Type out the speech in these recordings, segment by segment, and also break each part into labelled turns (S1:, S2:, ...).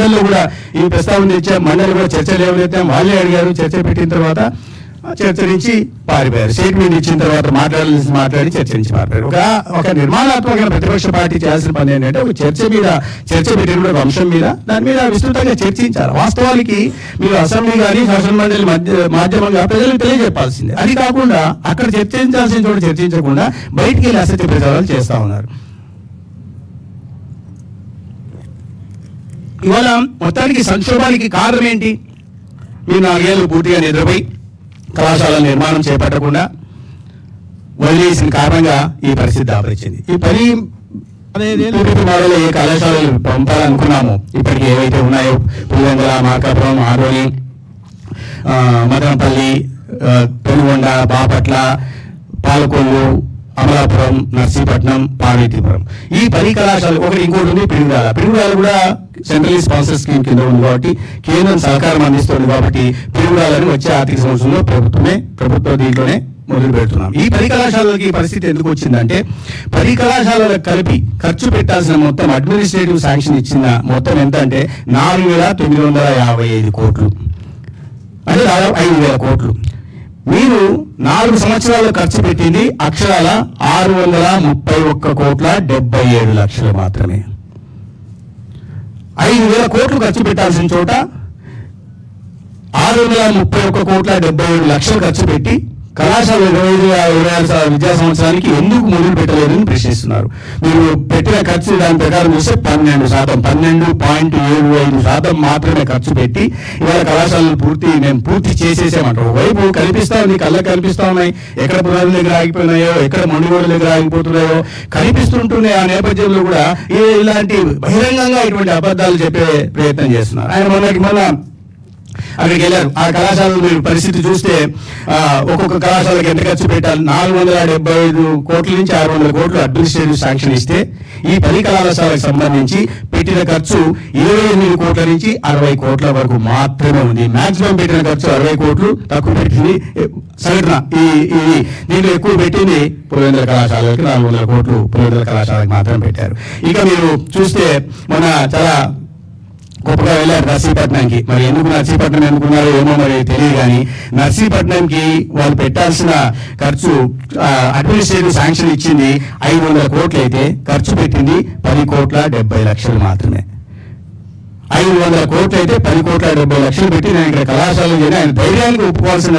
S1: మండలిలో కూడా ఈ ప్రస్తావన తెచ్చాం. మండలి కూడా చర్చలు ఏమైతే వాళ్ళే అడిగారు. చర్చ పెట్టిన తర్వాత చర్చ నుంచి పారిపోయారు. స్టేట్మెంట్ ఇచ్చిన తర్వాత మాట్లాడాల్సి మాట్లాడి చర్చ నుంచి పారిపోయారు. ఒక ఒక నిర్మాణాత్మకమైన ప్రతిపక్ష పార్టీ చేయాల్సిన పని ఏంటంటే ఒక చర్చ మీద చర్చ పెట్టిన ఒక అంశం మీద దాని మీద విస్తృతంగా చర్చించాలి. వాస్తవానికి మీరు అసెంబ్లీ కానీ శాసన మండలి మధ్య మాధ్యమంగా ప్రజలకు తెలియజెప్పాల్సిందే. అది కాకుండా అక్కడ చర్చించాల్సిన చోట చర్చించకుండా బయటికి వెళ్ళి అసత్య ప్రచారాలు చేస్తా ఉన్నారు. ఇవాళ మొత్తానికి సంక్షోభానికి కారణం ఏంటి? మీరు నాలుగేళ్ళు పూర్తిగా నిద్రపోయి కళాశాల నిర్మాణం చేపట్టకుండా వదిలేసిన కారణంగా ఈ పరిస్థితి దాపరిచింది. ఈ పని ఏ కళాశాలలు పంపాలనుకున్నాము ఇప్పటికి ఏవైతే ఉన్నాయో పులివెందుల మార్కాపురం ఆరోని మదనపల్లి పెనుగొండ బాపట్ల పాలకొల్లు అమలాపురం నర్సీపట్నం పార్వతీపురం. ఈ పది కళాశాలలు ఒకటి ఇంకోటి ఉంది పిడుగురాల పిడుగురాల కూడా సెంట్రల్ స్పాన్సర్ స్కీమ్ కింద ఉంది కాబట్టి కేంద్రం సహకారం అందిస్తుంది కాబట్టి పిడుగురాలని వచ్చే ఆర్థిక సంవత్సరంలో ప్రభుత్వమే ప్రభుత్వ దీంట్లోనే మొదలు పెడుతున్నాం. ఈ పది కళాశాలలకి పరిస్థితి ఎందుకు వచ్చిందంటే పది కళాశాలలకు కలిపి ఖర్చు పెట్టాల్సిన మొత్తం అడ్మినిస్ట్రేటివ్ శాంక్షన్ ఇచ్చిన మొత్తం ఎంత అంటే నాలుగు వేల తొమ్మిది వందల యాభై ఐదు కోట్లు. అంటే దాదాపు ఐదు వేల కోట్లు. మీరు నాలుగు సంవత్సరాలు ఖర్చు పెట్టింది అక్షరాల ఆరు వందల ముప్పై ఒక్క కోట్ల డెబ్బై ఏడు లక్షలు మాత్రమే. ఐదు వేల కోట్లు ఖర్చు పెట్టాల్సిన చోట ఆరు వందల ముప్పై ఒక్క కోట్ల డెబ్బై ఏడు లక్షలు ఖర్చు పెట్టి కళాశాల ఇరవై ఐదు ఇరవై ఆరు విద్యా సంవత్సరానికి ఎందుకు మొదలు పెట్టలేదని ప్రశ్నిస్తున్నారు. మీరు పెట్టిన ఖర్చు దాని ప్రకారం చూస్తే పన్నెండు శాతం పన్నెండు పాయింట్ ఏడు ఐదు శాతం మాత్రమే ఖర్చు పెట్టి ఇవాళ కళాశాలలు పూర్తి మేము పూర్తి చేసేసామంటారు. ఒకవైపు కనిపిస్తా ఉంది కళ్ళకి కనిపిస్తా ఉన్నాయి. ఎక్కడ పునాదుల దగ్గర ఆగిపోయినాయో ఎక్కడ మండుగోడ దగ్గర ఆగిపోతున్నాయో కనిపిస్తుంటున్నాయి ఆ నేపథ్యంలో కూడా ఇలాంటి బహిరంగంగా ఇటువంటి అబద్ధాలు చెప్పే ప్రయత్నం చేస్తున్నారు. ఆయన మొన్నటి మొన్న అక్కడికి వెళ్ళారు. ఆ కళాశాలలో మీరు పరిస్థితి చూస్తే ఒక్కొక్క కళాశాలకు ఎంత ఖర్చు పెట్టాలి? నాలుగు వందల డెబ్బై ఐదు కోట్ల నుంచి ఆరు వందల కోట్లు అడ్మినిస్ట్రేటివ్ శాంక్షన్ ఇస్తే ఈ పది కళాశాలకు సంబంధించి పెట్టిన ఖర్చు ఇరవై ఎనిమిది కోట్ల నుంచి అరవై కోట్ల వరకు మాత్రమే ఉంది. మాక్సిమం పెట్టిన ఖర్చు అరవై కోట్లు తక్కువ పెట్టింది. సగటున ఈ ఈ దీంట్లో ఎక్కువ పెట్టింది పులివెందుల కళాశాలకి నాలుగు వందల కోట్లు పులివెందుల కళాశాలకు మాత్రం పెట్టారు. ఇక మీరు చూస్తే మన చాలా గొప్పగా వెళ్ళారు నర్సీపట్నంకి. మరి ఎందుకు నర్సీపట్నం ఎన్నుకున్నారో ఏమో మరి తెలియదు కానీ నర్సీపట్నంకి వాళ్ళు పెట్టాల్సిన ఖర్చు అడ్మినిస్ట్రేటివ్ శాంక్షన్ ఇచ్చింది ఐదు వందల కోట్లు అయితే ఖర్చు పెట్టింది పది కోట్ల డెబ్బై లక్షలు మాత్రమే. ఐదు వందల కోట్లు అయితే పది కోట్ల డెబ్బై లక్షలు పెట్టి నేను ఇక్కడ కళాశాలలో చేరి ఆయన ధైర్యానికి ఒప్పుకోవాల్సిన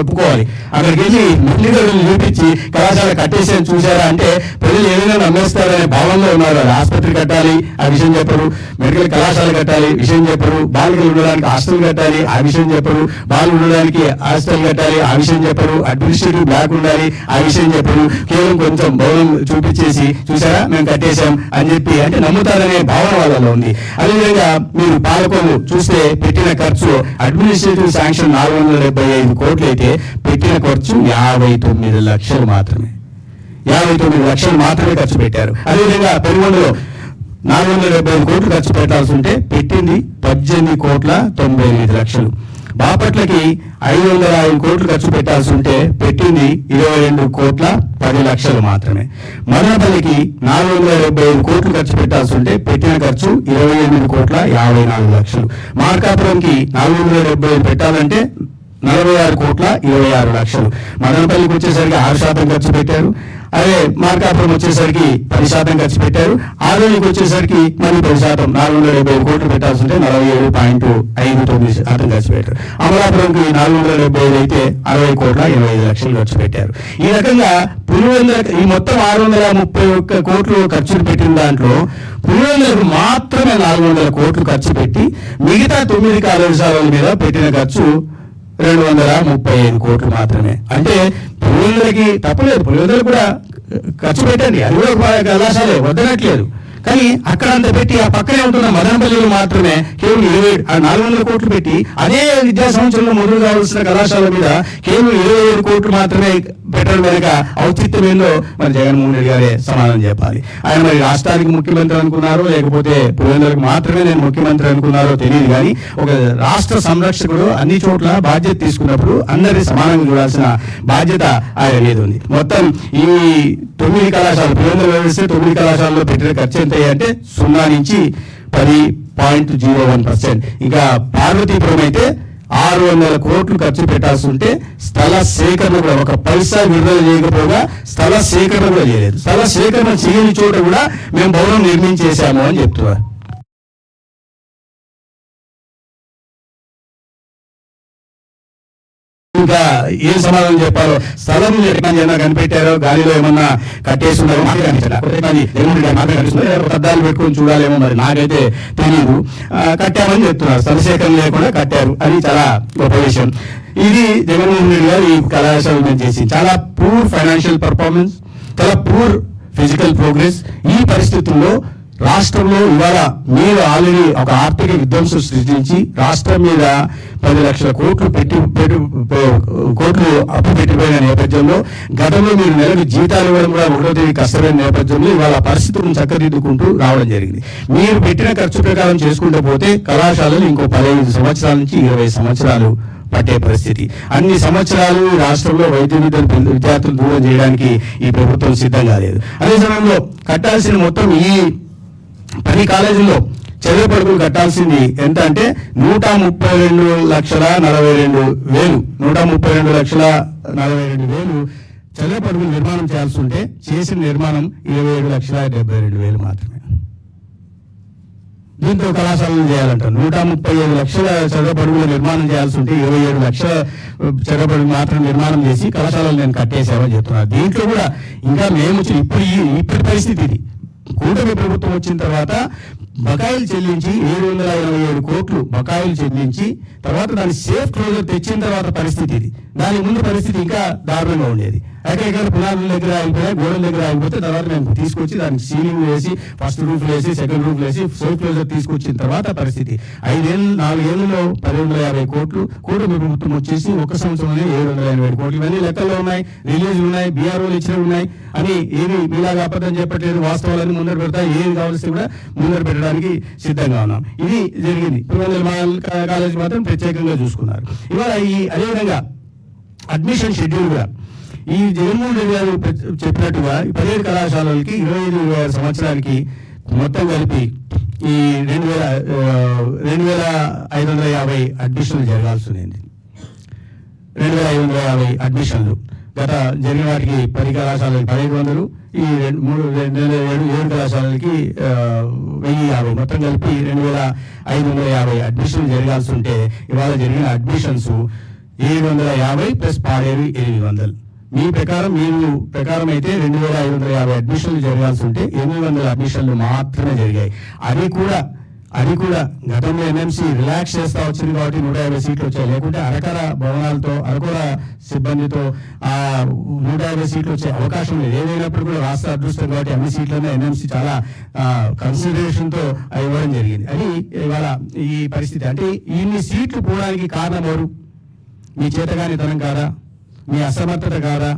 S1: ఒప్పుకోవాలి. అక్కడికి వెళ్ళి మురళీధరులు చూపించి కళాశాల కట్టేసాను చూసారా అంటే ప్రజలు ఏదైనా నమ్మేస్తారనే భావంలో ఉన్నారు. అది ఆసుపత్రి కట్టాలి ఆ విషయం చెప్పరు. మెడికల్ కళాశాల కట్టాలి విషయం చెప్పరు. బాలికలు ఉండడానికి హాస్టల్ కట్టాలి ఆ విషయం చెప్పరు. బాలు ఉండడానికి హాస్టల్ కట్టాలి ఆ విషయం చెప్పరు. అడ్మినిస్ట్రేటివ్ బ్లాక్ ఉండాలి ఆ విషయం చెప్పరు. కేవలం కొంచెం భవనం చూపించేసి చూసారా మేము కట్టేశాం అని చెప్పి అంటే నమ్ముతారనే భావన వాళ్ళలో ఉంది. అదేవిధంగా మీరు పాలకొల్లు చూస్తే పెట్టిన ఖర్చు అడ్మినిస్ట్రేటివ్ శాంక్షన్ నాలుగు వందల డెబ్బై ఐదు కోట్లు అయితే పెట్టిన ఖర్చు యాభై తొమ్మిది లక్షలు మాత్రమే. యాభై తొమ్మిది లక్షలు మాత్రమే ఖర్చు పెట్టారు. అదేవిధంగా పెనుగొండలో నాలుగు వందల డెబ్బై ఐదు కోట్లు ఖర్చు పెట్టాల్సి ఉంటే పెట్టింది పద్దెనిమిది కోట్ల తొంభై ఎనిమిది లక్షలు. బాపట్లకి ఐదు వందల ఐదు కోట్లు ఖర్చు పెట్టాల్సి ఉంటే పెట్టింది ఇరవై రెండు కోట్ల పది లక్షలు మాత్రమే. మదనపల్లికి నాలుగు వందల డెబ్బై ఐదు కోట్లు ఖర్చు పెట్టాల్సి ఉంటే పెట్టిన ఖర్చు ఇరవై ఎనిమిది కోట్ల యాభై నాలుగు లక్షలు. మార్కాపురంకి నాలుగు వందల డెబ్బై ఐదు పెట్టాలంటే నలభై ఆరు కోట్ల ఇరవై ఆరు లక్షలు. మదనపల్లికి వచ్చేసరికి ఆరు శాతం ఖర్చు పెట్టారు. అదే మార్కాపురం వచ్చేసరికి పది శాతం ఖర్చు పెట్టారు. ఆదోనికి వచ్చేసరికి మరి పది శాతం. నాలుగు వందల డెబ్బై కోట్లు పెట్టాల్సి ఉంటే నలభై ఏడు పాయింట్ ఐదు తొమ్మిది శాతం ఖర్చు పెట్టారు. అమలాపురంకి నాలుగు వందల డెబ్బై ఐదు అయితే అరవై కోట్ల ఇరవై ఐదు లక్షలు ఖర్చు పెట్టారు. ఈ రకంగా పులివెందుల ఈ మొత్తం ఆరు వందల ముప్పై ఒక్క కోట్లు ఖర్చులు పెట్టిన దాంట్లో పులివెందులకు మాత్రమే నాలుగు వందల కోట్లు ఖర్చు పెట్టి మిగతా తొమ్మిది కళాశాలల మీద పెట్టిన ఖర్చు రెండు వందల ముప్పై ఐదు కోట్లు మాత్రమే. అంటే పులివెందులకి తప్పలేదు. పులివెందులు కూడా ఖర్చు పెట్టండి. అది కూడా కళాశాలే వద్దనట్లేదు. కానీ అక్కడ అంత పెట్టి ఆ పక్కనే ఉంటున్న మదనపల్లిలో మాత్రమే కేవలం ఇరవై నాలుగు వందల కోట్లు పెట్టి అదే విద్యా సంవత్సరంలో మొదలు కావాల్సిన కళాశాల మీద కేవలం ఇరవై ఏడు కోట్లు మాత్రమే పెట్టడం వెనక ఔచిత్యం ఏందో మరి జగన్మోహన్ రెడ్డి గారే సమాధానం చెప్పాలి. ఆయన మరి రాష్ట్రానికి ముఖ్యమంత్రి అనుకున్నారో లేకపోతే పులివెందులకు మాత్రమే నేను ముఖ్యమంత్రి అనుకున్నారో తెలియదు కానీ ఒక రాష్ట్ర సంరక్షకుడు అన్ని చోట్ల బాధ్యత తీసుకున్నప్పుడు అందరి సమానంగా చూడాల్సిన బాధ్యత ఆయన మీద ఉంది. మొత్తం ఈ తొమ్మిది కళాశాలలు పులివెందులు వేస్తే తొమ్మిది కళాశాలలో పెట్టిన ఖర్చు ఎంత అంటే సున్నా నుంచి పది పాయింట్ జీరో వన్ పర్సెంట్. ఇంకా పార్వతీపురం అయితే ఆరు వందల కోట్లు ఖర్చు పెట్టాల్సి ఉంటే స్థల సేకరణ కూడా ఒక పైసా విడుదల చేయకపోగా స్థల సేకరణ కూడా చేయలేదు. స్థల సేకరణ చేయని చోట కూడా మేము భవనం నిర్మించేశాము అని చెప్తున్నారు. ఇంకా ఏం సమాధానం చెప్పాలో స్థలం ఏమైనా కనిపెట్టారో గాలిలో ఏమన్నా కట్టేసి ఉన్నారో మాకే కనిపించలేదు. మాకే కనిపిస్తుంది. అద్దాలు పెట్టుకొని చూడాలేమో మరి. నాకైతే తెలియదు కట్టామని చెప్తున్నారు. స్థలసేకరణ లేకుండా కట్టారు. అది చాలా గొప్ప విషయం. ఇది జగన్మోహన్ రెడ్డి గారు ఈ కళాశాల మీద చేసి చాలా పూర్ ఫైనాన్షియల్ పర్ఫార్మెన్స్ చాలా పూర్ ఫిజికల్ ప్రోగ్రెస్ ఈ పరిస్థితుల్లో రాష్ట్రంలో ఇవాళ మీరు ఆల్రెడీ ఒక ఆర్థిక విధ్వంసం సృష్టించి రాష్ట్రం మీద పది లక్షల కోట్లు పెట్టి పెట్టు కోట్లు అప్పు పెట్టిపోయిన నేపథ్యంలో గతంలో మీరు నెలకు జీతాలు ఇవ్వడం కూడా ఒకటో తేదీ కష్టమైన నేపథ్యంలో ఇవాళ పరిస్థితులను చక్కదిద్దుకుంటూ రావడం జరిగింది. మీరు పెట్టిన ఖర్చు ప్రకారం చేసుకుంటూ పోతే కళాశాలలు ఇంకో పదహైదు సంవత్సరాల నుంచి ఇరవై సంవత్సరాలు పట్టే పరిస్థితి. అన్ని సంవత్సరాలు రాష్ట్రంలో వైద్య విద్యను విద్యార్థులు దూరం చేయడానికి ఈ ప్రభుత్వం సిద్ధంగా లేదు అదే సమయంలో కట్టాల్సిన మొత్తం ఈ ప్రతి కాలేజీలో చదువు పడుకులు కట్టాల్సింది ఎంత అంటే నూట ముప్పై రెండు లక్షల నలభై రెండు వేలు. నూట ముప్పై రెండు లక్షల నలభై రెండు వేలు చదువు పడుకులు నిర్మాణం చేయాల్సి ఉంటే చేసిన నిర్మాణం ఇరవై ఏడు లక్షల డెబ్బై రెండు వేలు మాత్రమే. దీంతో కళాశాలలు చేయాలంట నూట ముప్పై ఐదు లక్షల చదవపడుగుల నిర్మాణం చేయాల్సి ఉంటే ఇరవై ఏడు లక్షల చదవపడుగులు మాత్రం నిర్మాణం చేసి కళాశాలలు నేను కట్టేసామని చెప్తున్నాను దీంట్లో కూడా ఇంకా మేము వచ్చి ఇప్పుడు ఈ ఇప్పటి పరిస్థితి ఇది. కూటమి ప్రభుత్వం వచ్చిన తర్వాత బకాయిలు చెల్లించి ఏడు వందల ఇరవై ఏడు కోట్లు బకాయిలు చెల్లించి తర్వాత దాని సేఫ్ క్లోజర్ తెచ్చిన తర్వాత పరిస్థితి ఇది. దాని ముందు పరిస్థితి ఇంకా దారుణంగా ఉండేది. ఎక్కడెక్కడ పునాదుల దగ్గర ఆగిపోయాయి గోడల దగ్గర ఆగిపోతే తర్వాత మేము తీసుకొచ్చి దానికి సీలింగ్ వేసి ఫస్ట్ రూఫ్ వేసి సెకండ్ రూఫ్ వేసి సేఫ్ క్లోజర్ తీసుకొచ్చిన తర్వాత పరిస్థితి. ఐదేళ్ళు నాలుగేళ్ళలో పది వందల యాభై కోట్లు కూటమి ప్రభుత్వం వచ్చేసి ఒక సంవత్సరంలోనే ఏడు వందల ఎనభై కోట్లు. ఇవన్నీ లెక్కల్లో ఉన్నాయి రిలీజ్ ఉన్నాయి బీఆర్ఓలు ఇచ్చినవి ఉన్నాయి. అని ఏది మీలాగా అబద్ధం చెప్పట్లేదు వాస్తవాలన్నీ ముందర పెడతా ఏది కావాల్సి కూడా ముందర పెట్టడానికి సిద్ధంగా ఉన్నాం. ఇది జరిగింది. పురువెందుల కాలేజీ కాలేజ్ మాత్రం ప్రత్యేకంగా చూసుకున్నారు. ఇవాళ ఈ అదేవిధంగా అడ్మిషన్ షెడ్యూల్ కూడా ఈ జగన్మోహన్ రెడ్డి గారు చెప్పినట్టుగా ఈ పదిహేడు కళాశాలలకి ఇరవై ఐదు సంవత్సరానికి మొత్తం కలిపి ఈ రెండు వేల రెండు వేల ఐదు వందల యాభై అడ్మిషన్లు జరగాల్సి ఉంది రెండు వేల ఐదు వందల యాభై అడ్మిషన్లు గత జరిగిన వాటికి పది కళాశాలకి పదిహేడు వందలు ఈ రెండు మూడు రెండు వేల ఏడు ఏడు కళాశాలలకి వెయ్యి యాభై. మొత్తం కలిపి రెండు వేల ఐదు వందల యాభై అడ్మిషన్లు జరగాల్సి ఉంటే ఇవాళ జరిగిన అడ్మిషన్స్ ఏడు వందల యాభై ప్లస్ పాడేరు ఎనిమిది వందలు. మీ ప్రకారం మీరు ప్రకారం అయితే రెండు వేల ఐదు వందల యాభై అడ్మిషన్లు జరగాల్సి ఉంటే ఎనిమిది వందల అడ్మిషన్లు మాత్రమే జరిగాయి. అది కూడా అది కూడా గతంలో ఎంఎంసీ రిలాక్స్ చేస్తా వచ్చింది కాబట్టి నూట యాభై సీట్లు వచ్చాయి. లేకుంటే అరకర భవనాలతో అరకొర సిబ్బందితో ఆ నూట యాభై సీట్లు వచ్చే అవకాశం లేదు. ఏదైనప్పుడు కూడా రాష్ట్ర అదృష్టం కాబట్టి అన్ని సీట్లనే ఎన్ఎంసీ చాలా కన్సిడరేషన్తో ఇవ్వడం జరిగింది. అది ఇవాళ ఈ పరిస్థితి. అంటే ఇన్ని సీట్లు పోవడానికి కారణం ఎవరు? మీ చేతగానితనం కాదా? మీ అసమర్థత కాదా?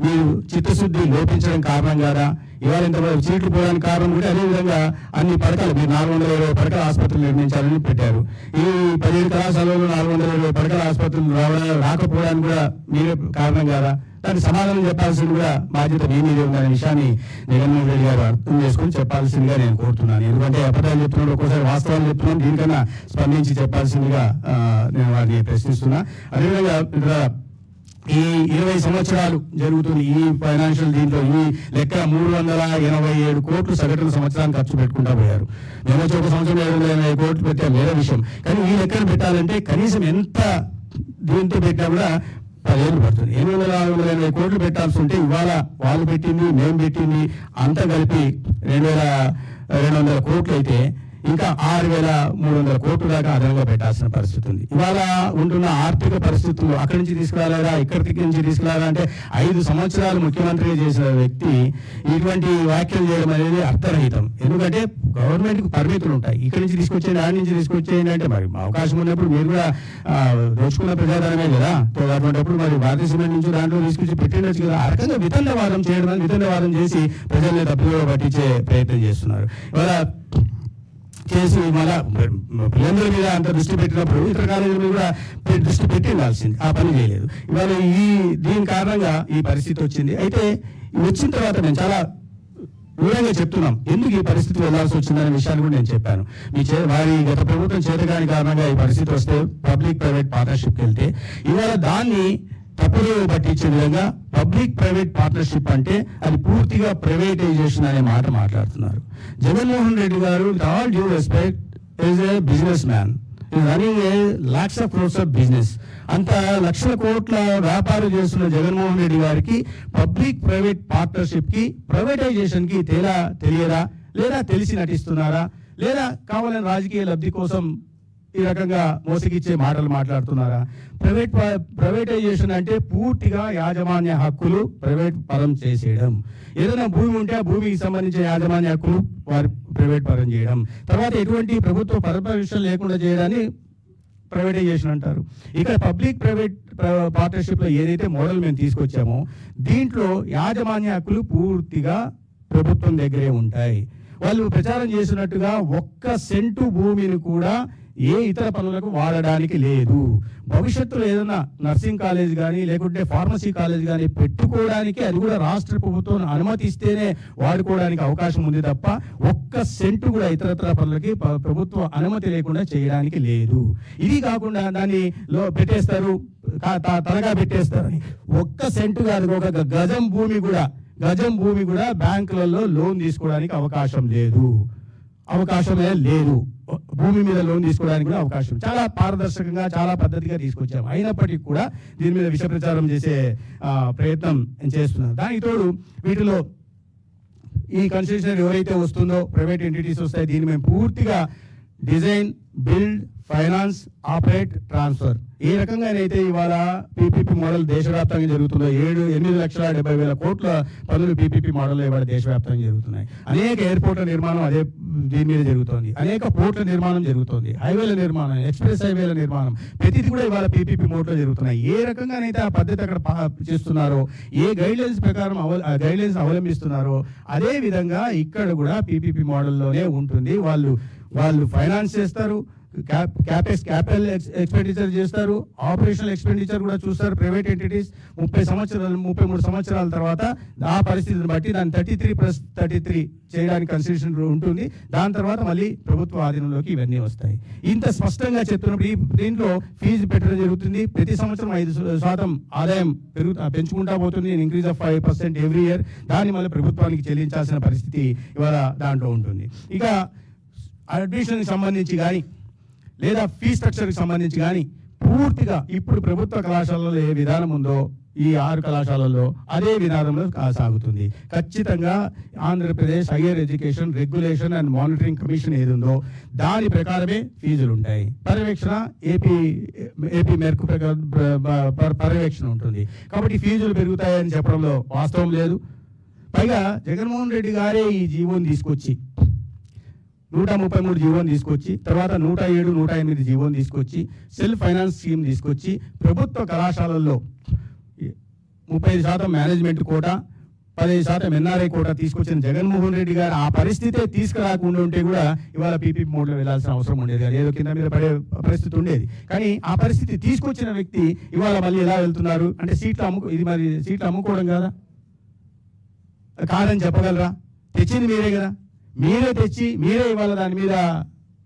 S1: మీరు చిత్తశుద్ధి లోపించడం కారణం కాదా? ఇవాళ ఇంత సీట్లు పోవడానికి కారణం కూడా అదేవిధంగా అన్ని పడకలు మీరు నాలుగు వందల ఇరవై పడకల ఆసుపత్రులు నిర్మించాలని పెట్టారు. ఈ పదిహేడు కళాశాలలో నాలుగు వందల ఇరవై పడకల ఆసుపత్రులు రావడం రాకపోవడానికి కూడా మీరే కారణం కాదా. దానికి సమాధానం చెప్పాల్సింది కూడా బాధ్యత మీ మీదే ఉందనే విషయాన్ని జగన్మోహన్ రెడ్డి గారు అర్థం చేసుకుని చెప్పాల్సిందిగా నేను కోరుతున్నాను. ఎందుకంటే అబద్ధాలు చెప్తున్నాడు ఒక్కోసారి వాస్తవాలు చెప్తున్నాను దీనికన్నా స్పందించి చెప్పాల్సిందిగా నేను వారిని ప్రశ్నిస్తున్నా. అదేవిధంగా ఇక్కడ ఈ ఇరవై సంవత్సరాలు జరుగుతుంది. ఈ ఫైనాన్షియల్ దీంట్లో ఈ లెక్క మూడు వందల ఎనభై ఏడు కోట్లు సగటున సంవత్సరానికి ఖర్చు పెట్టుకుంటా పోయారు. మేము వచ్చి ఒక సంవత్సరం ఏడు వందల ఎనభై కోట్లు పెట్టాం వేరే విషయం. కానీ ఈ లెక్కను పెట్టాలంటే కనీసం ఎంత దీంతో పెట్టినా కూడా పదేళ్ళు పడుతుంది. ఎనిమిది వందల ఆరు వందల ఎనభై కోట్లు పెట్టాల్సి ఉంటే ఇవాళ వాళ్ళు పెట్టింది మేము పెట్టింది అంతా కలిపి రెండు వేల రెండు వందల కోట్లు అయితే ఇంకా ఆరు వేల మూడు వందల కోట్ల దాకా అదనంగా పెట్టాల్సిన పరిస్థితి ఉంది. ఇవాళ ఉంటున్న ఆర్థిక పరిస్థితులు అక్కడి నుంచి తీసుకురాలేదా ఇక్కడి నుంచి తీసుకురాలా అంటే ఐదు సంవత్సరాలు ముఖ్యమంత్రిగా చేసిన వ్యక్తి ఇటువంటి వ్యాఖ్యలు చేయడం అనేది అర్థరహితం. ఎందుకంటే గవర్నమెంట్కు పరిమితులు ఉంటాయి. ఇక్కడి నుంచి తీసుకొచ్చేయండి ఆడి నుంచి తీసుకొచ్చేయండి అంటే మరి అవకాశం ఉన్నప్పుడు మీరు కూడా దోచుకున్న ప్రజాధనమే కదా. అటువంటిప్పుడు మరి భారతదేశం నుంచి దాంట్లో తీసుకొచ్చి పెట్టిండొచ్చు కదా. ఆ రకంగా వితండవాదం చేయడం అని వితండవాదం చేసి ప్రజల్ని తప్పుదో పట్టించే ప్రయత్నం చేస్తున్నారు. ఇవాళ చేసి మళ్ళా పిల్లల మీద అంత దృష్టి పెట్టినప్పుడు ఇతర కాలేజీల మీద కూడా దృష్టి పెట్టి ఉండాల్సింది. ఆ పని చేయలేదు. ఇవాళ ఈ దీని కారణంగా ఈ పరిస్థితి వచ్చింది. అయితే వచ్చిన తర్వాత నేను చాలా వివరంగా చెప్తున్నాం. ఎందుకు ఈ పరిస్థితి వెళ్ళాల్సి వచ్చిందనే విషయాన్ని కూడా నేను చెప్పాను. మీ చే వారి గత ప్రభుత్వం చేతగాని కారణంగా ఈ పరిస్థితి వస్తే పబ్లిక్ ప్రైవేట్ పార్ట్నర్షిప్కి వెళ్తే ఇవాళ దాన్ని తప్పుదో పట్టించే విధంగా పబ్లిక్ ప్రైవేట్ పార్ట్నర్షిప్ అంటే అది పూర్తిగా ప్రైవేటైజేషన్ అనే మాట మాట్లాడుతున్నారు. Jaganmohan Reddy garu with all due respect is a businessman running a lakhs of crores of business అంత లక్షల కోట్ల వ్యాపారం చేస్తున్న జగన్మోహన్ రెడ్డి గారికి పబ్లిక్ ప్రైవేట్ పార్ట్నర్షిప్కి ప్రైవేటైజేషన్కి తేలా తెలియదా? లేదా తెలిసి నటిస్తున్నారా? లేదా కావాలని రాజకీయ లబ్ధి కోసం ఈ రకంగా మోసగిచ్చే మాటలు మాట్లాడుతున్నారా? ప్రైవేట్ ప్రైవేటైజేషన్ అంటే పూర్తిగా యాజమాన్య హక్కులు ప్రైవేట్ పరం చేసేయడం. ఏదైనా భూమి ఉంటే ఆ భూమికి సంబంధించిన యాజమాన్య హక్కులు వారి ప్రైవేట్ పరం చేయడం. తర్వాత ఎటువంటి ప్రభుత్వ పరపరిషన్ లేకుండా చేయడాన్ని ప్రైవేటైజేషన్ అంటారు. ఇక్కడ పబ్లిక్ ప్రైవేట్ పార్ట్నర్షిప్లో ఏదైతే మోడల్ మేము తీసుకొచ్చామో దీంట్లో యాజమాన్య హక్కులు పూర్తిగా ప్రభుత్వం దగ్గరే ఉంటాయి. వాళ్ళు ప్రచారం చేసినట్టుగా ఒక్క సెంటు భూమిని కూడా ఏ ఇతర పనులకు వాడడానికి లేదు. భవిష్యత్తులో ఏదైనా నర్సింగ్ కాలేజ్ కానీ లేకుంటే ఫార్మసీ కాలేజ్ కానీ పెట్టుకోవడానికి అది కూడా రాష్ట్ర ప్రభుత్వం అనుమతిస్తేనే వాడుకోవడానికి అవకాశం ఉంది తప్ప ఒక్క సెంటు కూడా ఇతరత్ర పనులకి ప్రభుత్వం అనుమతి లేకుండా చేయడానికి లేదు. ఇది కాకుండా దాన్ని లో పెట్టేస్తారు తనగా పెట్టేస్తారని. ఒక్క సెంటు కాదు ఒక గ- గజం భూమి కూడా గజం భూమి కూడా బ్యాంకులలో లోన్ తీసుకోవడానికి అవకాశం లేదు. అవకాశమే లేదు. భూమి మీద లోన్ తీసుకోవడానికి కూడా అవకాశం. చాలా పారదర్శకంగా చాలా పద్ధతిగా తీసుకొచ్చాము అయినప్పటికీ కూడా దీని మీద విష ప్రచారం చేసే ప్రయత్నం చేస్తున్నారు. దానికి తోడు వీటిలో ఈ కన్స్ట్రక్షన్ ఎవరైతే వస్తుందో ప్రైవేట్ ఎంటిటీస్ వస్తాయి దీన్ని మేము పూర్తిగా design build finance operate transfer. ఏ రకంగానైతే ఇవాళ పీపీపీ మోడల్ దేశవ్యాప్తంగా జరుగుతుందో ఏడు ఎనిమిది లక్షల డెబ్బై వేల కోట్ల పనులు పీపీపీ మోడల్ ఇవాళ దేశవ్యాప్తంగా జరుగుతున్నాయి. అనేక ఎయిర్పోర్ట్ల నిర్మాణం అదే దీని మీద జరుగుతోంది. అనేక పోర్ట్ల నిర్మాణం జరుగుతోంది. హైవేల నిర్మాణం ఎక్స్ప్రెస్ హైవేల నిర్మాణం ప్రతిది కూడా ఇవాళ పీపీపీ మోడ్లో జరుగుతున్నాయి. ఏ రకంగానైతే ఆ పద్ధతి అక్కడ చేస్తున్నారో ఏ గైడ్ లైన్స్ ప్రకారం గైడ్ లైన్స్ అవలంబిస్తున్నారో అదే విధంగా ఇక్కడ కూడా పీపీపీ మోడల్లోనే ఉంటుంది. వాళ్ళు వాళ్ళు ఫైనాన్స్ చేస్తారు క్యాపెక్స్ క్యాపిటల్ ఎక్స్పెండిచర్ చేస్తారు. ఆపరేషనల్ ఎక్స్పెండిచర్ కూడా చూస్తారు. ప్రైవేట్ ఎంటిటీస్ ముప్పై సంవత్సరాలు ముప్పై మూడు సంవత్సరాల తర్వాత ఆ పరిస్థితిని బట్టి దాన్ని thirty three plus thirty three చేయడానికి కన్స్టిట్యూషన్ ఉంటుంది. దాని తర్వాత మళ్ళీ ప్రభుత్వ ఆధీనంలోకి ఇవన్నీ వస్తాయి. ఇంత స్పష్టంగా చెప్తున్నప్పుడు ఈ దీంట్లో ఫీజు పెట్టడం జరుగుతుంది. ప్రతి సంవత్సరం ఐదు శాతం ఆదాయం పెరుగు పెంచుకుంటా పోతుంది. Increase of five percent every year దాన్ని మళ్ళీ ప్రభుత్వానికి చెల్లించాల్సిన పరిస్థితి ఇవాళ దాంట్లో ఉంటుంది. ఇక అడ్మిషన్కి సంబంధించి కానీ లేదా ఫీ స్ట్రక్చర్కి సంబంధించి కానీ పూర్తిగా ఇప్పుడు ప్రభుత్వ కళాశాలలో ఏ విధానం ఉందో ఈ ఆరు కళాశాలల్లో అదే విధానంలో కా- సాగుతుంది. ఖచ్చితంగా Andhra Pradesh higher education regulation and monitoring commission ఏది ఉందో దాని ప్రకారమే ఫీజులు ఉంటాయి. పర్యవేక్షణ ఏపీ ఏపీ మేరకు ప్రకారం పర్యవేక్షణ ఉంటుంది. కాబట్టి ఫీజులు పెరుగుతాయని చెప్పడంలో వాస్తవం లేదు. పైగా జగన్మోహన్ రెడ్డి గారే ఈ జీవోని తీసుకొచ్చి నూట ముప్పై మూడు జీవోని తీసుకొచ్చి తర్వాత నూట ఏడు నూట ఎనిమిది జీవోని తీసుకొచ్చి సెల్ఫ్ ఫైనాన్స్ స్కీమ్ తీసుకొచ్చి ప్రభుత్వ కళాశాలల్లో ముప్పై ఐదు శాతం మేనేజ్మెంట్ కోట పదిహేను శాతం ఎన్ఆర్ఐ కోట తీసుకొచ్చిన జగన్మోహన్ రెడ్డి గారు ఆ పరిస్థితే తీసుకురాకుండా ఉంటే కూడా ఇవాళ పీపీ మోడ్లో వెళ్ళాల్సిన అవసరం ఉండేది కాదు. ఏదో కింద మీద పడే పరిస్థితి ఉండేది. కానీ ఆ పరిస్థితి తీసుకొచ్చిన వ్యక్తి ఇవాళ మళ్ళీ ఎలా వెళ్తున్నారు? అంటే సీట్లు అమ్ముకు ఇది మరి సీట్లు అమ్ముకోవడం కదా? కాదని చెప్పగలరా? తెచ్చింది మీరే కదా. మీరే తెచ్చి మీరే ఇవాళ దాని మీద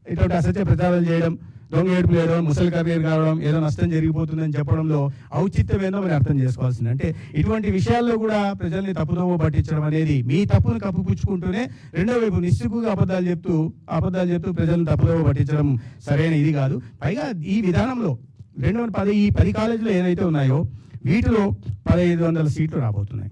S1: ఇటువంటి అసత్య ప్రచారాలు చేయడం దొంగ ఏడుపు వేయడం ముసలి కర్రీర్ కావడం ఏదో నష్టం జరిగిపోతుందని చెప్పడంలో ఔచిత్యం ఏందో అర్థం చేసుకోవాల్సింది. అంటే ఇటువంటి విషయాల్లో కూడా ప్రజల్ని తప్పుదోవ పట్టించడం అనేది మీ తప్పును కప్పుపుచ్చుకుంటూనే రెండో వైపు నిస్సిగ్గుగా అబద్ధాలు చెప్తూ అబద్ధాలు చెప్తూ ప్రజలను తప్పుదోవ పట్టించడం సరైన ఇది కాదు. పైగా ఈ విధానంలో రెండు వందల పది ఈ పది కాలేజీలు ఏదైతే ఉన్నాయో వీటిలో పదహైదు వందల సీట్లు రాబోతున్నాయి.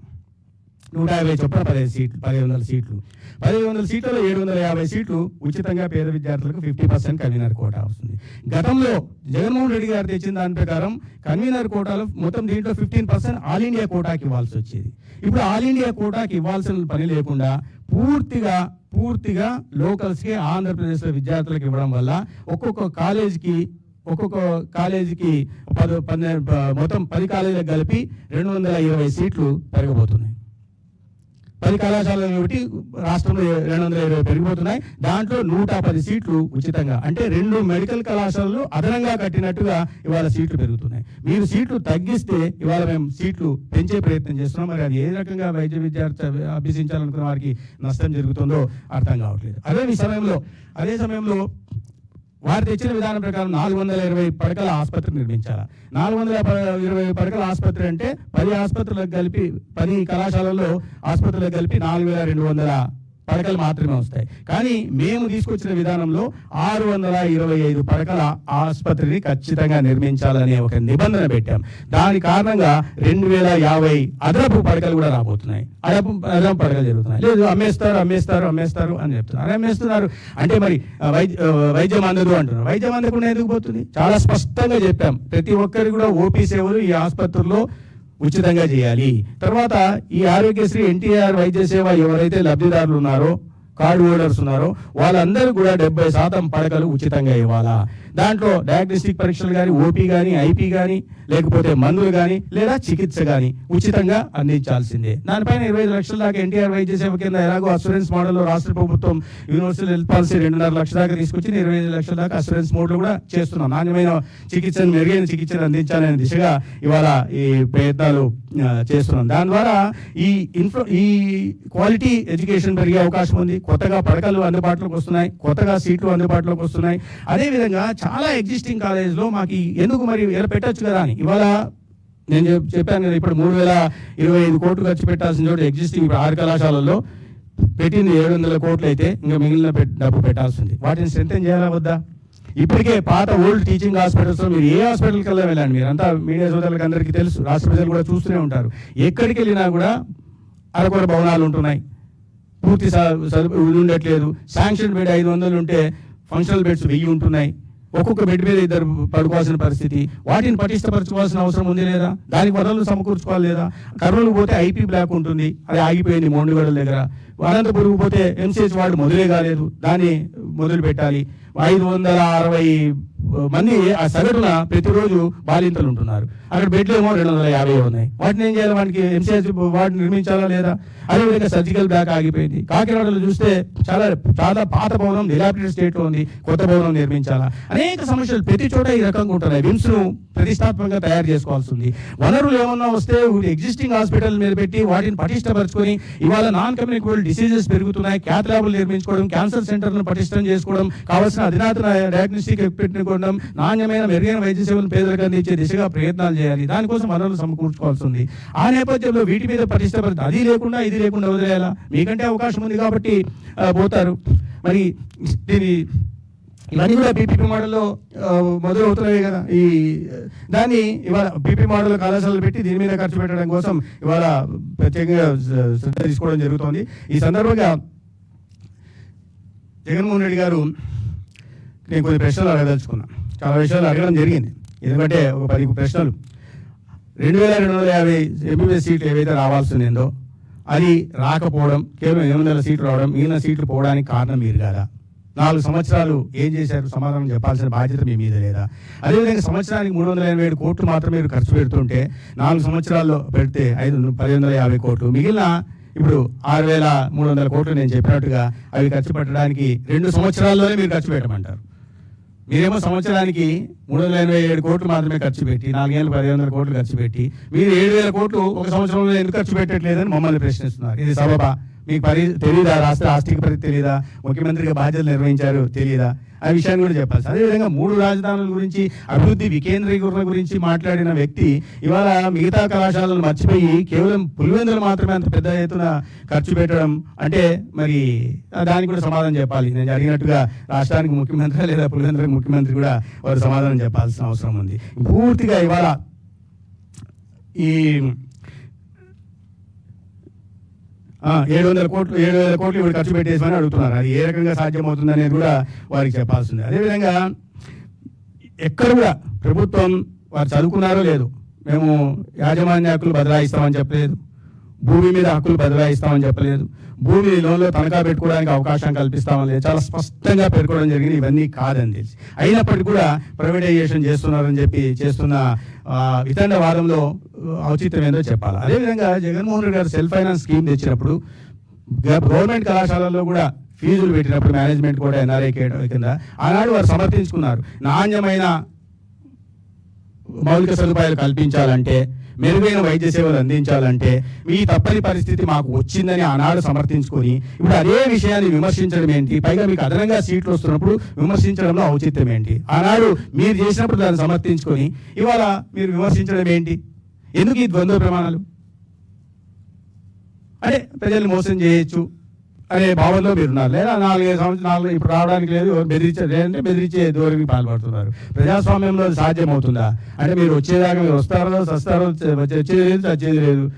S1: నూట యాభై చొప్పున పదిహేను సీట్లు పదిహేను వందల సీట్లు. పదిహేను వందల సీట్లలో ఏడు వందల యాభై సీట్లు ఉచితంగా పేద విద్యార్థులకు ఫిఫ్టీ పర్సెంట్ కన్వీనర్ కోటా వస్తుంది. గతంలో జగన్మోహన్ రెడ్డి గారు తెచ్చిన దాని ప్రకారం కన్వీనర్ కోటాలో మొత్తం దీంట్లో ఫిఫ్టీన్ పర్సెంట్ ఆల్ ఇండియా కోటాకి ఇవ్వాల్సి వచ్చేది. ఇప్పుడు ఆల్ ఇండియా కోటాకి ఇవ్వాల్సిన పని లేకుండా పూర్తిగా పూర్తిగా లోకల్స్కి ఆంధ్రప్రదేశ్లో విద్యార్థులకు ఇవ్వడం వల్ల ఒక్కొక్క కాలేజీకి ఒక్కొక్క కాలేజీకి పది పన్నెండు మొత్తం పది కాలేజీలకు కలిపి రెండు వందల ఇరవై సీట్లు పెరగబోతున్నాయి. పది కళాశాలలు ఒకటి రాష్ట్రంలో రెండు వందల ఇరవై పెరిగిపోతున్నాయి. దాంట్లో నూట పది సీట్లు ఉచితంగా. అంటే రెండు మెడికల్ కళాశాలలు అదనంగా కట్టినట్టుగా ఇవాళ సీట్లు పెరుగుతున్నాయి. మీరు సీట్లు తగ్గిస్తే ఇవాళ మేము సీట్లు పెంచే ప్రయత్నం చేస్తున్నాం. మరి అది ఏ రకంగా వైద్య విద్యార్థి అభ్యసించాలనుకున్న వారికి నష్టం జరుగుతుందో అర్థం కావట్లేదు. అదే ఈ సమయంలో అదే సమయంలో వారు తెచ్చిన విధానం ప్రకారం నాలుగు వందల ఇరవై పడకల ఆసుపత్రి నిర్మించాలి? నాలుగు వందల ఇరవై పడకల ఆసుపత్రి అంటే పది ఆసుపత్రులకు కలిపి పది కళాశాలల్లో ఆసుపత్రులకు కలిపి నాలుగు వేల రెండు వందల పడకలు మాత్రమే వస్తాయి. కానీ మేము తీసుకొచ్చిన విధానంలో ఆరు వందల ఇరవై ఐదు పడకల ఆసుపత్రిని ఖచ్చితంగా నిర్మించాలనే ఒక నిబంధన పెట్టాం. దాని కారణంగా రెండు వేల యాభై అదనపు పడకలు కూడా రాబోతున్నాయి. అదనపు అదనపు పడకలు జరుగుతున్నాయి. లేదు అమ్మేస్తారు అమ్మేస్తారు అమ్మేస్తారు అని చెప్తున్నారు. అమ్మేస్తున్నారు. అంటే మరి వైద్య వైద్యం అందదు అంటున్నారు. వైద్యం అందకుండా ఎందుకు పోతుంది? చాలా స్పష్టంగా చెప్పాం. ప్రతి ఒక్కరికి కూడా ఓపీ సేవలు ఈ ఆసుపత్రుల్లో ఉచితంగా చేయాలి. తర్వాత ఈ ఆరోగ్యశ్రీ ఎన్టీఆర్ వైద్య సేవ ఎవరైతే లబ్ధిదారులు ఉన్నారో కార్డు హోల్డర్స్ ఉన్నారో వాళ్ళందరూ కూడా డెబ్బై శాతం పడకలు ఉచితంగా ఇవ్వాలా? దాంట్లో డయాగ్నోస్టిక్ పరీక్షలు కానీ ఓపీ కానీ ఐపీ కానీ లేకపోతే మందులు కానీ లేదా చికిత్స కానీ ఉచితంగా అందించాల్సిందే. దానిపైన ఇరవై ఐదు లక్షల దాకా ఎన్టీఆర్ వైద్య సేవ కింద ఎలాగో అసూరెన్స్ మోడల్లో రాష్ట్ర ప్రభుత్వం యూనివర్సల్ హెల్త్ పాలసీ రెండున్నర లక్షల దాకా తీసుకొచ్చి ఇరవై ఐదు లక్షల దాకా అసూరెన్స్ మోడల్ కూడా చేస్తున్నాం నాణ్యమైన చికిత్సను మెరుగైన చికిత్సను అందించాలనే దిశగా ఇవాళ ఈ ప్రయత్నాలు చేస్తున్నాం దాని ద్వారా ఈ ఇన్ఫ్రా ఈ క్వాలిటీ ఎడ్యుకేషన్ పెరిగే అవకాశం ఉంది. కొత్తగా పడకలు అందుబాటులోకి వస్తున్నాయి. కొత్తగా సీట్లు అందుబాటులోకి వస్తున్నాయి. అదేవిధంగా చాలా ఎగ్జిస్టింగ్ కాలేజ్లో మాకు ఎందుకు మరి ఎలా పెట్టచ్చు కదా అని. ఇవాళ నేను చెప్పాను కదా ఇప్పుడు మూడు వేల ఇరవై ఐదు కోట్లు ఖర్చు పెట్టాల్సిన చోట ఎగ్జిస్టింగ్ ఇప్పుడు ఆరు కళాశాలల్లో పెట్టింది ఏడు వందల కోట్లు అయితే ఇంకా మిగిలిన డబ్బు పెట్టాల్సి ఉంది వాటిని స్ట్రెంగ్ చేయాలా వద్దా? ఇప్పటికే పాత ఓల్డ్ టీచింగ్ హాస్పిటల్స్ మీరు ఏ హాస్పిటల్కి వెళ్ళా వెళ్ళండి. మీరు అంతా మీడియా సోదరులకు అందరికీ తెలుసు. రాష్ట్ర ప్రజలు కూడా చూస్తూనే ఉంటారు. ఎక్కడికి వెళ్ళినా కూడా అరకొర భవనాలు ఉంటున్నాయి. పూర్తి స- ఉండట్లేదు. శాంక్షన్ బెడ్ ఐదు వందలు ఉంటే ఫంక్షనల్ బెడ్స్ వెయ్యి ఉంటున్నాయి. ఒక్కొక్క బెడ్ మీద ఇద్దరు పడుకోవాల్సిన పరిస్థితి. వాటిని పటిష్టపరచుకోవాల్సిన అవసరం ఉంది లేదా? దానికి వనరులు సమకూర్చుకోవాలి లేదా? కర్నూలు పోతే ఐపీ బ్లాక్ ఉంటుంది. అది ఆగిపోయింది మోండుగడల దగ్గర. అనంతపురం పోతే ఎంసీహెచ్ వార్డు మొదలే కాలేదు. దాన్ని మొదలు పెట్టాలి ఐదు వందల అరవై మంది ఆ సగటున ప్రతిరోజు బాలింతలు ఉంటున్నారు. అక్కడ బెడ్లు ఏమో రెండు వందల యాభై ఉన్నాయి. వాటిని ఏం చేయాలి? వాటికి ఎంసీహెచ్ వాటిని నిర్మించాలా లేదా? అదేవిధంగా సర్జికల్ బ్యాక్ ఆగిపోయింది. కాకినాడలో చూస్తే చాలా చాలా పాత భవనం నిలాపిటెడ్ స్టేట్లో ఉంది. కొత్త భవనం నిర్మించాలా? అనేక సమస్యలు ప్రతి చోట ఈ రకంగా ఉంటున్నాయి. విమ్స్ను ప్రతిష్టాత్మకంగా తయారు చేసుకోవాల్సి ఉంది. వనరులు ఏమన్నా వస్తే ఎగ్జిస్టింగ్ హాస్పిటల్ మీద పెట్టి వాటిని పటిష్టపరచుకొని ఇవాళ నాన్ కమ్యూనికబుల్ డిసీజెస్ పెరుగుతున్నాయి క్యాత్ ల్యాబ్లు నిర్మించుకోవడం క్యాన్సర్ సెంటర్ను పటిష్టం చేసుకోవడం కావాల్సిన అధునాతన డయాగ్నోస్టిక్ ఎక్విప్మెంట్ చేయకుండా నాణ్యమైన మెరుగైన వైద్య సేవలు పేదలకు అందించే దిశగా ప్రయత్నాలు చేయాలి. దానికోసం వనరులు సమకూర్చుకోవాల్సి ఉంది. ఆ నేపథ్యంలో వీటి మీద పటిష్టపరిచి అది లేకుండా ఇది లేకుండా వదిలేయాలా? మీకంటే అవకాశం ఉంది కాబట్టి పోతారు. మరి దీని ఇవన్నీ కూడా బీపీపీ మోడల్లో మొదలవుతున్నాయి కదా. ఈ దాన్ని ఇవాళ బీపీ మోడల్ కళాశాలలు పెట్టి దీని మీద ఖర్చు పెట్టడం కోసం ఇవాళ ప్రత్యేకంగా శ్రద్ధ తీసుకోవడం జరుగుతోంది. ఈ సందర్భంగా జగన్మోహన్ రెడ్డి గారు నేను కొన్ని ప్రశ్నలు అడగదలుచుకున్నా. చాలా విషయాలు అడగడం జరిగింది. ఎందుకంటే ఒక పది ప్రశ్నలు. రెండు వేల రెండు వందల యాభై ఎంబీబీఎస్ సీట్లు ఏవైతే రావాల్సి ఉందో అది రాకపోవడం కేవలం ఎనిమిది వందల సీట్లు రావడం మిగిలిన సీట్లు పోవడానికి కారణం మీరు కదా? నాలుగు సంవత్సరాలు ఏం చేశారు? సమాధానం చెప్పాల్సిన బాధ్యత మీ మీద లేదా? అదేవిధంగా సంవత్సరానికి మూడు వందల ఎనభై ఏడు కోట్లు మాత్రమే మీరు ఖర్చు పెడుతుంటే నాలుగు సంవత్సరాల్లో పెడితే ఐదు పది వందల యాభై కోట్లు. మిగిలిన ఇప్పుడు ఆరు వేల మూడు వందల కోట్లు నేను చెప్పినట్టుగా అవి ఖర్చు పెట్టడానికి రెండు సంవత్సరాల్లోనే మీరు ఖర్చు పెట్టమంటారు. మీరేమో సంవత్సరానికి మూడు వందల ఎనభై ఏడు కోట్లు మాత్రమే ఖర్చు పెట్టి నాలుగేళ్ళు పది వందల కోట్లు ఖర్చు పెట్టి మీరు ఏడు వేల కోట్లు ఒక సంవత్సరంలో ఎందుకు ఖర్చు పెట్టట్లేదని మమ్మల్ని ప్రశ్నిస్తున్నారు. ఇది సభ మీకు పరి తెలీదా? రాష్ట్ర ఆర్థిక పరి తెలీదా? ముఖ్యమంత్రిగా బాధ్యతలు నిర్వహించారు తెలీదా? ఆ విషయాన్ని కూడా చెప్పాలి. అదేవిధంగా మూడు రాజధానుల గురించి అభివృద్ధి వికేంద్రీకరణ గురించి మాట్లాడిన వ్యక్తి ఇవాళ మిగతా కళాశాలను మర్చిపోయి కేవలం పులివెందులు మాత్రమే అంత పెద్ద ఎత్తున ఖర్చు పెట్టడం అంటే మరి దానికి కూడా సమాధానం చెప్పాలి. నేను అడిగినట్టుగా రాష్ట్రానికి ముఖ్యమంత్రి లేదా పులివెందులకు ముఖ్యమంత్రి కూడా వారు సమాధానం చెప్పాల్సిన అవసరం ఉంది. పూర్తిగా ఇవాళ ఈ ఏడు వందల కోట్లు ఏడు వేల కోట్లు ఇప్పుడు ఖర్చు పెట్టేసామని అడుగుతున్నారు. అది ఏ రకంగా సాధ్యమవుతుంది అనేది కూడా వారికి చెప్పాల్సింది. అదేవిధంగా ఎక్కడ కూడా ప్రభుత్వం వారు చదువుకున్నారో లేదు మేము యాజమాన్య హక్కులు బదలాయిస్తామని చెప్పలేదు. భూమి మీద హక్కులు బదలాయిస్తామని చెప్పలేదు. భూమి లోన్లో తనఖా పెట్టుకోవడానికి అవకాశం కల్పిస్తామని లేదు. చాలా స్పష్టంగా పేర్కొనడం జరిగింది. ఇవన్నీ కాదని తెలిసి. అయినప్పటికీ కూడా ప్రైవేటైజేషన్ చేస్తున్నారని చెప్పి చేస్తున్న వితండ వాదంలో ఔచిత్యం ఏందో చెప్పాలి. అదేవిధంగా జగన్మోహన్ రెడ్డి గారు సెల్ఫ్ ఫైనాన్స్ స్కీమ్ తెచ్చినప్పుడు గవర్నమెంట్ కళాశాలల్లో కూడా ఫీజులు పెట్టినప్పుడు మేనేజ్మెంట్ కూడా ఎన్ఆర్ఐ కింద ఆనాడు వారు సమర్థించుకున్నారు. నాణ్యమైన మౌలిక సదుపాయాలు కల్పించాలంటే మెరుగైన వైద్య సేవలు అందించాలంటే మీ తప్పని పరిస్థితి మాకు వచ్చిందని ఆనాడు సమర్థించుకొని ఇప్పుడు అదే విషయాన్ని విమర్శించడం ఏంటి? పైగా మీకు అదనంగా సీట్లు వస్తున్నప్పుడు విమర్శించడంలో ఔచిత్యం ఏంటి? ఆనాడు మీరు చేసినప్పుడు దాన్ని సమర్థించుకొని ఇవాళ మీరు విమర్శించడం ఏంటి? ఎందుకు ఈ ద్వంద్వ ప్రమాణాలు? అంటే ప్రజల్ని మోసం చేయొచ్చు. అనే భావనలో మీరు ఉన్నారు. లేదా నాలుగైదు సంవత్సరాలు నాలుగు ఇప్పుడు రావడానికి లేదు బెదిరించే లేదంటే బెదిరించే ధోరణికి పాల్పడుతున్నారు. ప్రజాస్వామ్యంలో సాధ్యం సాధ్యమవుతుందా? అంటే మీరు వచ్చేదాకా మీరు వస్తారో సస్తారో వచ్చే- వచ్చేది లేదు వచ్చేది లేదు.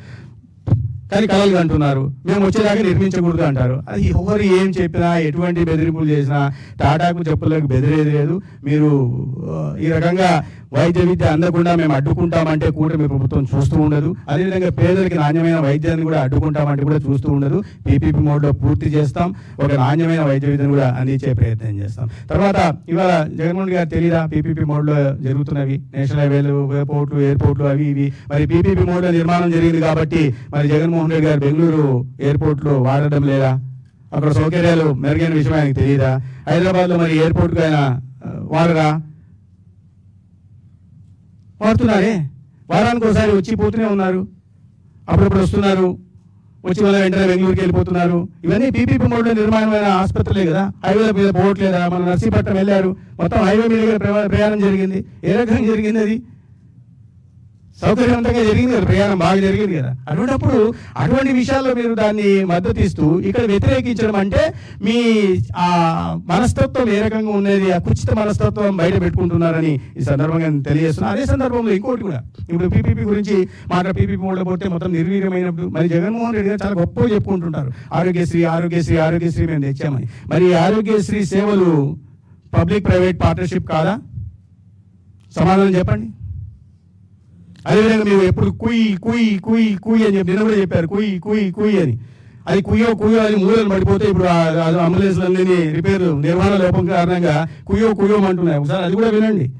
S1: కానీ కలలు అంటున్నారు. మేము వచ్చేదాకా నిర్మించకూడదు అంటారు. అది ఎవరు ఏం చెప్పినా ఎటువంటి బెదిరింపులు చేసినా టాటాకు చెప్పులకు బెదిరేది లేదు. మీరు ఈ రకంగా వైద్య విద్య అందకుండా మేము అడ్డుకుంటామంటే కూటమి ప్రభుత్వం చూస్తూ ఉండదు. అదేవిధంగా పేదలకి నాణ్యమైన వైద్యాన్ని కూడా అడ్డుకుంటామంటే కూడా చూస్తూ ఉండదు. పీపీపీ మోడ్లో పూర్తి చేస్తాం. ఒక నాణ్యమైన వైద్య విద్యను కూడా అందించే ప్రయత్నం చేస్తాం. తర్వాత ఇవాళ జగన్మోహన్ గారు తెలియదా పీపీపీ మోడ్లో జరుగుతున్నవి. నేషనల్ హైవేలు పోర్ట్లు ఎయిర్పోర్ట్లు అవి ఇవి. మరి పీపీపీ మోడ్లో నిర్మాణం జరిగింది కాబట్టి మరి జగన్మోహన్ రెడ్డి గారు బెంగళూరు ఎయిర్పోర్ట్లో వాడడం లేదా? అక్కడ సౌకర్యాలు మెరుగైన విషయం ఆయనకు తెలియదా హైదరాబాద్లో మరి ఎయిర్పోర్ట్కి ఆయన వాడరా? వాడుతున్నారే? వారానికి ఒకసారి వచ్చి పోతూనే ఉన్నారు. అప్పుడప్పుడు వస్తున్నారు. వచ్చి మళ్ళీ వెంటనే బెంగళూరుకి వెళ్ళిపోతున్నారు. ఇవన్నీ పీపీపీ మోడ్లో నిర్మాణమైన ఆసుపత్రులే కదా. హైవేల మీద పోవట్లేదా? మన నర్సీపట్నం వెళ్ళారు. మొత్తం హైవే మీద ప్రయాణం జరిగింది. ఏ రకంగా జరిగింది అది? సౌకర్యవంతంగా జరిగింది కదా ప్రయాణం బాగా జరిగింది కదా. అటువంటిప్పుడు అటువంటి విషయాల్లో మీరు దాన్ని మద్దతు ఇస్తూ ఇక్కడ వ్యతిరేకించడం అంటే మీ ఆ మనస్తత్వం ఏ రకంగా ఉన్నది ఆ కుచిత మనస్తత్వం బయట పెట్టుకుంటున్నారని ఈ సందర్భంగా నేను తెలియజేస్తున్నా. అదే సందర్భంలో ఇంకోటి కూడా. ఇప్పుడు పీపీపీ గురించి మాట పీపీపీ మోడ్లో పోతే మొత్తం నిర్వీర్యమైనప్పుడు మరి జగన్మోహన్ రెడ్డి గారు చాలా గొప్ప చెప్పుకుంటుంటారు. ఆరోగ్యశ్రీ ఆరోగ్యశ్రీ ఆరోగ్యశ్రీ మేము తెచ్చామని. మరి ఆరోగ్యశ్రీ సేవలు పబ్లిక్ ప్రైవేట్ పార్ట్నర్షిప్ కాదా? సమాధానం చెప్పండి. అదేవిధంగా మీరు ఎప్పుడు కుయ్ కుయ్ కుయ్ కుయ్ అని చెప్పి నిన్న కూడా చెప్పారు. కుయ్ కుయ్ కుయ్ అని. అది కుయ్యో కుయ్యో అని మూలలు పడిపోతే ఇప్పుడు అంబులెన్స్లన్నీ రిపేర్ నిర్వహణ లోపం కారణంగా కుయ్యో కుయ్యో అంటున్నాయి ఒకసారి అది కూడా వినండి.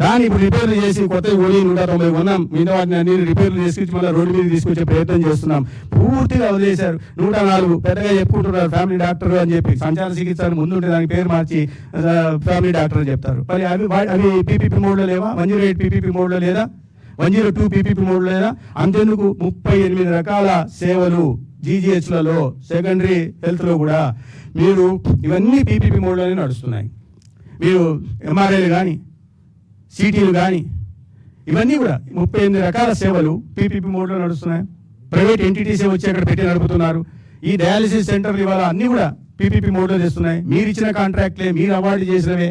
S1: దాన్ని ఇప్పుడు రిపేర్లు చేసి కొత్త ఓడి నూట తొంభై కొన్నాం. మిగతా వాటిని అన్ని రిపేర్లు చేసుకొచ్చి మళ్ళీ రోడ్డు మీద తీసుకొచ్చే ప్రయత్నం చేస్తున్నాం. పూర్తిగా వదిలేశారు. నూట నాలుగు పెద్దగా చెప్పుకుంటున్నారు ఫ్యామిలీ డాక్టర్ అని చెప్పి. సంచార చికిత్స ముందుంటే దానికి పేరు మార్చి ఫ్యామిలీ డాక్టర్ అని చెప్తారు. మరి అవి అవి పీపీపీ మోడ్లో లేవా? వన్ జీరో ఎయిట్ పీపీపీ మోడ్లో లేదా? వన్ జీరో టూ పీపీపీ మోడ్లో లేదా? అంతెందుకు ముప్పై ఎనిమిది రకాల సేవలు జీజీహెచ్లలో సెకండరీ హెల్త్లో కూడా మీరు ఇవన్నీ పీపీపీ మోడ్లోనే నడుస్తున్నాయి. మీరు ఎంఆర్ఐలు కానీ సిటీలు కానీ ఇవన్నీ కూడా ముప్పై ఎనిమిది రకాల సేవలు పీపీపీ మోడ్లో నడుస్తున్నాయి. ప్రైవేట్ ఎంటిటీసే వచ్చి అక్కడ పెట్టి నడుపుతున్నారు. ఈ డయాలసిస్ సెంటర్లు ఇవాళ అన్నీ కూడా పీపీపీ మోడ్లో చేస్తున్నాయి మీరు ఇచ్చిన కాంట్రాక్ట్లే మీరు అవార్డు చేసినవే.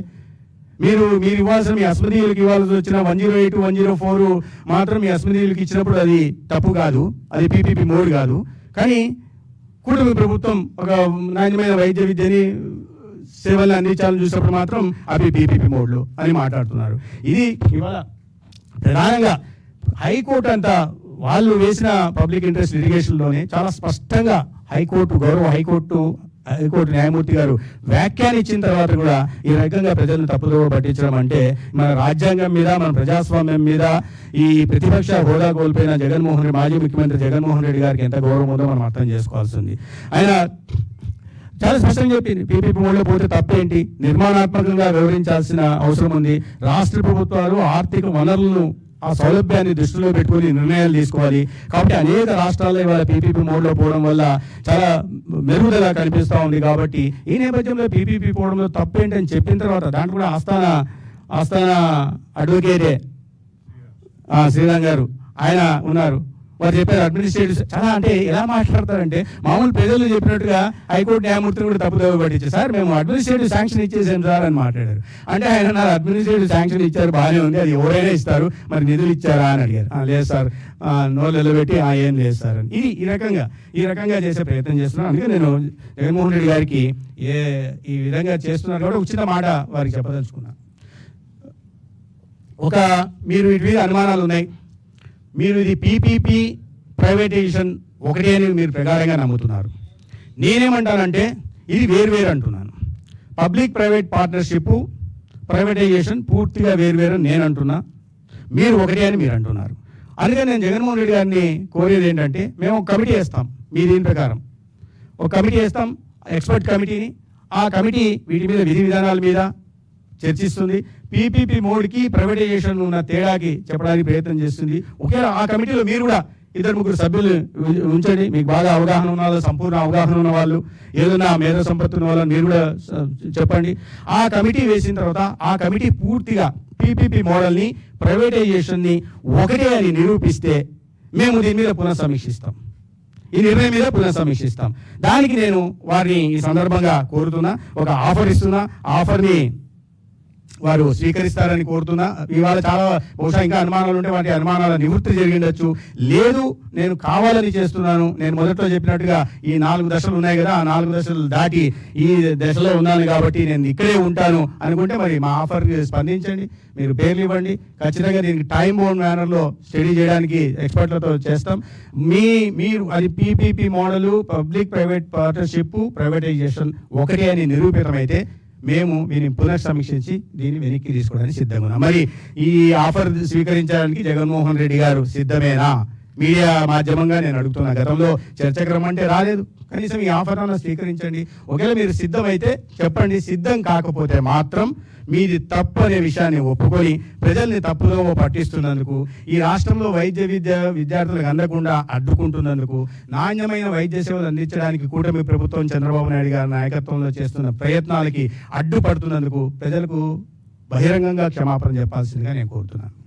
S1: మీరు మీరు ఇవ్వాల్సిన మీ అస్మదీయులకు ఇవ్వాల్సి వచ్చిన one zero eight one zero four మాత్రం మీ అస్మదీయులకు ఇచ్చినప్పుడు అది తప్పు కాదు. అది పీపీపీ మోడ్ కాదు. కానీ కూటమి ప్రభుత్వం ఒక నాణ్యమైన వైద్య విద్యని సేవలు అందించాలని చూసినప్పుడు మాత్రం అవి పీపీపీ మోడ్లు అని మాట్లాడుతున్నారు. ఇది ఇవాళ ప్రధానంగా హైకోర్టు అంతా వాళ్ళు వేసిన పబ్లిక్ ఇంట్రెస్ట్ లిటిగేషన్లోనే చాలా స్పష్టంగా హైకోర్టు గౌరవ హైకోర్టు హైకోర్టు న్యాయమూర్తి గారు వ్యాఖ్యానిచ్చిన తర్వాత కూడా ఈ రకంగా ప్రజలను తప్పుదోవ పట్టించడం అంటే మన రాజ్యాంగం మీద మన ప్రజాస్వామ్యం మీద ఈ ప్రతిపక్ష హోదా కోల్పోయిన జగన్మోహన్ రెడ్డి మాజీ ముఖ్యమంత్రి జగన్మోహన్ రెడ్డి గారికి ఎంత గౌరవం ఉందో మనం అర్థం చేసుకోవాల్సింది. ఆయన చాలా స్పష్టంగా చెప్పింది పీపీపీ మోడ్లో పోతే తప్పేంటి? నిర్మాణాత్మకంగా వివరించాల్సిన అవసరం ఉంది. రాష్ట్ర ప్రభుత్వాలు ఆర్థిక వనరులను ఆ సౌలభ్యాన్ని దృష్టిలో పెట్టుకొని నిర్ణయాలు తీసుకోవాలి. కాబట్టి అనేక రాష్ట్రాల్లో ఇవాళ పీపీపీ మోడ్లో పోవడం వల్ల చాలా మెరుగుదల కనిపిస్తూ ఉంది కాబట్టి ఈ నేపథ్యంలో పీపీపీ పోవడంలో తప్పేంటి అని చెప్పిన తర్వాత దాంట్లో కూడా ఆస్థాన ఆస్థాన అడ్వకేటే శ్రీరామ్ గారు. ఆయన ఉన్నారు. వారు చెప్పారు అడ్మినిస్ట్రేటివ్ చాలా అంటే ఎలా మాట్లాడతారంటే మామూలు ప్రజలు చెప్పినట్టుగా హైకోర్టు న్యాయమూర్తిని కూడా తప్పుదోవ పట్టించారు. సార్ మేము అడ్మినిస్ట్రేటివ్ శాంక్షన్ ఇచ్చేసాం సార్ అని మాట్లాడారు. అంటే ఆయన నాకు అడ్మినిస్ట్రేటివ్ శాంక్షన్ ఇచ్చారు బాగానే ఉంది. అది ఎవరైనా ఇస్తారు. మరి నిధులు ఇచ్చారా? అని అడిగారు. లేదు సార్. నోళ్ళు నిలబెట్టి "ఆ, ఏం లేదు సార్ అని. ఇది ఈ రకంగా ఈ రకంగా చేసే ప్రయత్నం చేస్తున్నాను. అందుకే నేను జగన్మోహన్ రెడ్డి గారికి ఏ ఈ విధంగా చేస్తున్నారు కాబట్టి ఉచిత మాట వారికి చెప్పదలుచుకున్నాను ఒక మీరు వీటి మీద అనుమానాలు ఉన్నాయి మీరు ఇది పీపీపీ ప్రైవేటైజేషన్ ఒకటే అని మీరు ప్రగాఢంగా నమ్ముతున్నారు. నేనేమంటానంటే ఇది వేరువేరు అంటున్నాను. పబ్లిక్ ప్రైవేట్ పార్ట్నర్షిప్ ప్రైవేటైజేషన్ పూర్తిగా వేరువేరు అని నేను అంటున్నా మీరు ఒకటే అని మీరు అంటున్నారు. అందుకని నేను జగన్మోహన్ రెడ్డి గారిని కోరేది ఏంటంటే మేము ఒక కమిటీ వేస్తాం మీ దీని ప్రకారం. ఒక కమిటీ వేస్తాం ఎక్స్పర్ట్ కమిటీని. ఆ కమిటీ వీటి మీద విధి విధానాల మీద చర్చిస్తుంది. పీపీపీ మోడ్కి ప్రైవేటైజేషన్ ఉన్న తేడాకి చెప్పడానికి ప్రయత్నం చేస్తుంది. ఒకేలా ఆ కమిటీలో మీరు కూడా ఇద్దరు ముగ్గురు సభ్యులు ఉంచండి. మీకు బాగా అవగాహన ఉన్న వాళ్ళు సంపూర్ణ అవగాహన ఉన్న వాళ్ళు ఏదైనా మేధో సంపత్తి ఉన్న వాళ్ళని మీరు కూడా చెప్పండి. ఆ కమిటీ వేసిన తర్వాత ఆ కమిటీ పూర్తిగా పీపీపీ మోడల్ని ప్రైవేటైజేషన్ని ఒకటే అని నిరూపిస్తే మేము దీని మీద పునఃసమీక్షిస్తాం. ఈ నిర్ణయం మీద పునఃసమీక్షిస్తాం. దానికి నేను వారిని ఈ సందర్భంగా కోరుతున్నా. ఒక ఆఫర్ ఇస్తున్నా. ఆఫర్ని వారు స్వీకరిస్తారని కోరుతున్నా. ఇవాళ చాలా బహుశా ఇంకా అనుమానాలు ఉంటే వాటి అనుమానాల నివృత్తి జరిగిండొచ్చు. లేదు నేను కావాలని చేస్తున్నాను. నేను మొదట్లో చెప్పినట్టుగా ఈ నాలుగు దశలు ఉన్నాయి కదా ఆ నాలుగు దశలు దాటి ఈ దశలో ఉన్నాను కాబట్టి నేను ఇక్కడే ఉంటాను అనుకుంటే మరి మా ఆఫర్ స్పందించండి మీరు పేర్లు ఇవ్వండి. ఖచ్చితంగా దీనికి టైం బోన్ మేనర్లో స్టడీ చేయడానికి ఎక్స్పర్ట్లతో చేస్తాం. మీ మీరు అది PPP model public private partnership privatisation ఒకటే అని నిరూపితమైతే మేము దీన్ని పునఃసమీక్షించి దీన్ని వెనక్కి తీసుకోవడానికి సిద్ధంగా ఉన్నాం. మరి ఈ ఆఫర్ స్వీకరించడానికి జగన్మోహన్ రెడ్డి గారు సిద్ధమేనా? మీడియా మాధ్యమంగా నేను అడుగుతున్నా గతంలో చర్చక్రమం అంటే రాలేదు. కనీసం ఈ ఆఫర్ అన్న స్వీకరించండి. ఒకవేళ మీరు సిద్ధమైతే చెప్పండి. సిద్ధం కాకపోతే మాత్రం మీది తప్పు అనే విషయాన్ని ఒప్పుకొని ప్రజల్ని తప్పుదో పట్టిస్తున్నందుకు ఈ రాష్ట్రంలో వైద్య విద్య విద్యార్థులకు అందకుండా అడ్డుకుంటున్నందుకు నాణ్యమైన వైద్య సేవలు అందించడానికి కూటమి ప్రభుత్వం చంద్రబాబు నాయుడు గారి నాయకత్వంలో చేస్తున్న ప్రయత్నాలకి అడ్డుపడుతున్నందుకు ప్రజలకు బహిరంగంగా క్షమాపణ చెప్పాల్సిందిగా నేను కోరుతున్నాను.